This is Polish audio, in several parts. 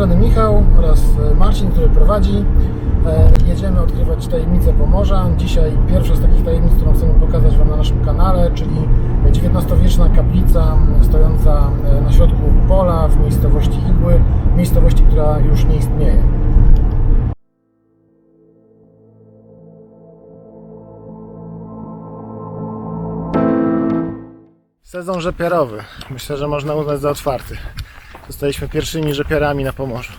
Strony Michał oraz e, Marcin, który prowadzi. E, Jedziemy odkrywać tajemnice Pomorza. Dzisiaj pierwsza z takich tajemnic, którą chcemy pokazać Wam na naszym kanale, czyli XIX-wieczna kaplica stojąca e, na środku pola w miejscowości Igły, miejscowości, która już nie istnieje. Sezon rzepiarowy. Myślę, że można uznać za otwarty. Zostaliśmy pierwszymi rzepiarami na Pomorzu.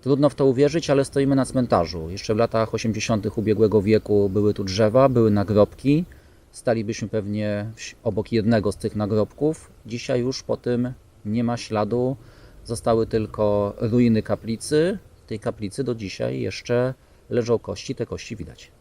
Trudno w to uwierzyć, ale stoimy na cmentarzu. Jeszcze w latach 80. ubiegłego wieku były tu drzewa, były nagrobki. Stalibyśmy pewnie obok jednego z tych nagrobków. Dzisiaj już po tym nie ma śladu. Zostały tylko ruiny kaplicy. W tej kaplicy do dzisiaj jeszcze leżą kości, te kości widać.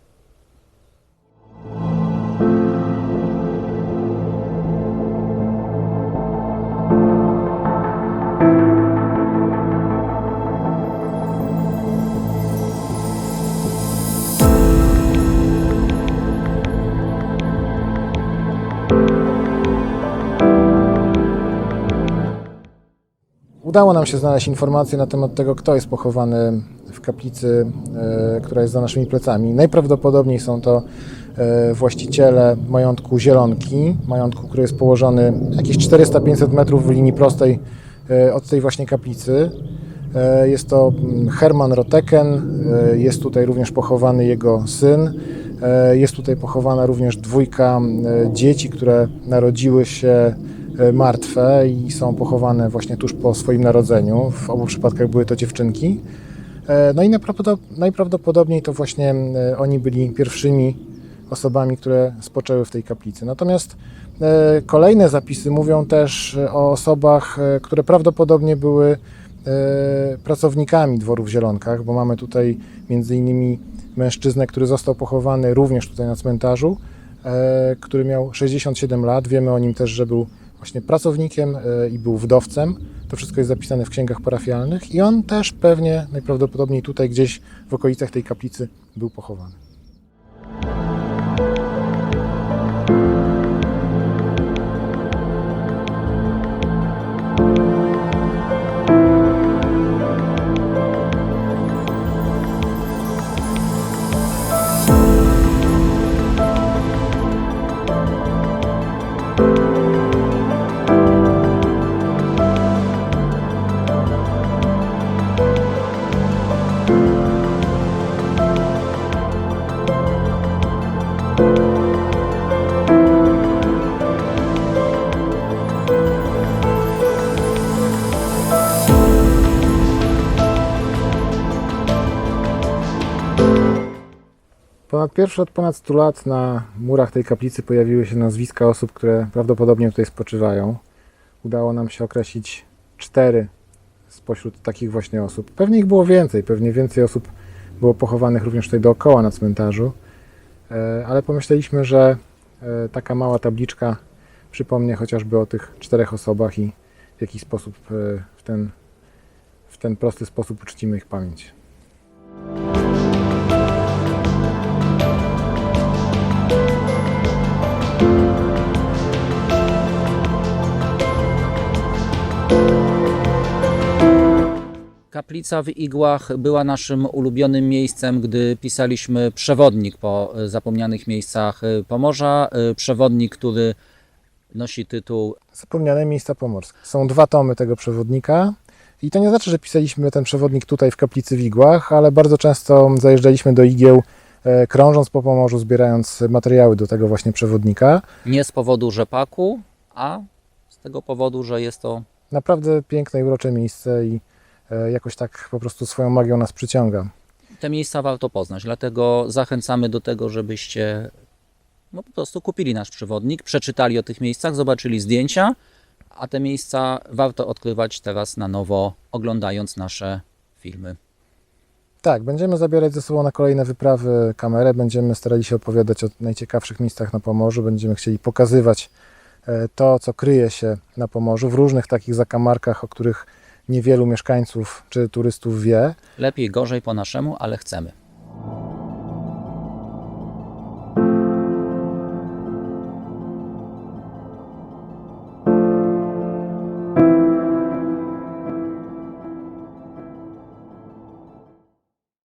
Udało nam się znaleźć informacje na temat tego, kto jest pochowany w kaplicy, e, która jest za naszymi plecami. Najprawdopodobniej są to e, właściciele majątku Zielonki, majątku, który jest położony jakieś 400-500 metrów w linii prostej e, od tej właśnie kaplicy. Jest to mm, Herman Roteken, jest tutaj również pochowany jego syn. Jest tutaj pochowana również dwójka dzieci, które narodziły się martwe i są pochowane właśnie tuż po swoim narodzeniu. W obu przypadkach były to dziewczynki. E, No i najprawdopod- najprawdopodobniej to właśnie e, oni byli pierwszymi osobami, które spoczęły w tej kaplicy. Natomiast e, kolejne zapisy mówią też e, o osobach, e, które prawdopodobnie były e, pracownikami dworu w Zielonkach, bo mamy tutaj między innymi mężczyznę, który został pochowany również tutaj na cmentarzu, e, który miał 67 lat. Wiemy o nim też, że był właśnie pracownikiem e, i był wdowcem. To wszystko jest zapisane w księgach parafialnych i on też pewnie najprawdopodobniej tutaj gdzieś w okolicach tej kaplicy był pochowany. Pierwszy od ponad 100 lat na murach tej kaplicy pojawiły się nazwiska osób, które prawdopodobnie tutaj spoczywają. Udało nam się określić cztery spośród takich właśnie osób. Pewnie ich było więcej, pewnie więcej osób było pochowanych również tutaj dookoła na cmentarzu, E, ale pomyśleliśmy, że e, taka mała tabliczka przypomnie chociażby o tych czterech osobach i w jakiś sposób e, w ten, w ten prosty sposób uczcimy ich pamięć. Kaplica w Igłach była naszym ulubionym miejscem, gdy pisaliśmy przewodnik po zapomnianych miejscach Pomorza. Przewodnik, który nosi tytuł Zapomniane miejsca pomorskie. Są dwa tomy tego przewodnika. I to nie znaczy, że pisaliśmy ten przewodnik tutaj w kaplicy w Igłach, ale bardzo często zajeżdżaliśmy do igieł, e, krążąc po Pomorzu, zbierając materiały do tego właśnie przewodnika. nie z powodu rzepaku, a z tego powodu, że jest to Naprawdę piękne i urocze miejsce i jakoś tak po prostu swoją magią nas przyciąga. te miejsca warto poznać. Dlatego zachęcamy do tego, żebyście no, po prostu kupili nasz przewodnik, przeczytali o tych miejscach, zobaczyli zdjęcia, a te miejsca warto odkrywać teraz na nowo, oglądając nasze filmy. Tak, będziemy zabierać ze sobą na kolejne wyprawy kamerę, będziemy starali się opowiadać o najciekawszych miejscach na Pomorzu, będziemy chcieli pokazywać e, to, co kryje się na Pomorzu w różnych takich zakamarkach, o których niewielu mieszkańców czy turystów wie. Lepiej, gorzej po naszemu, ale chcemy.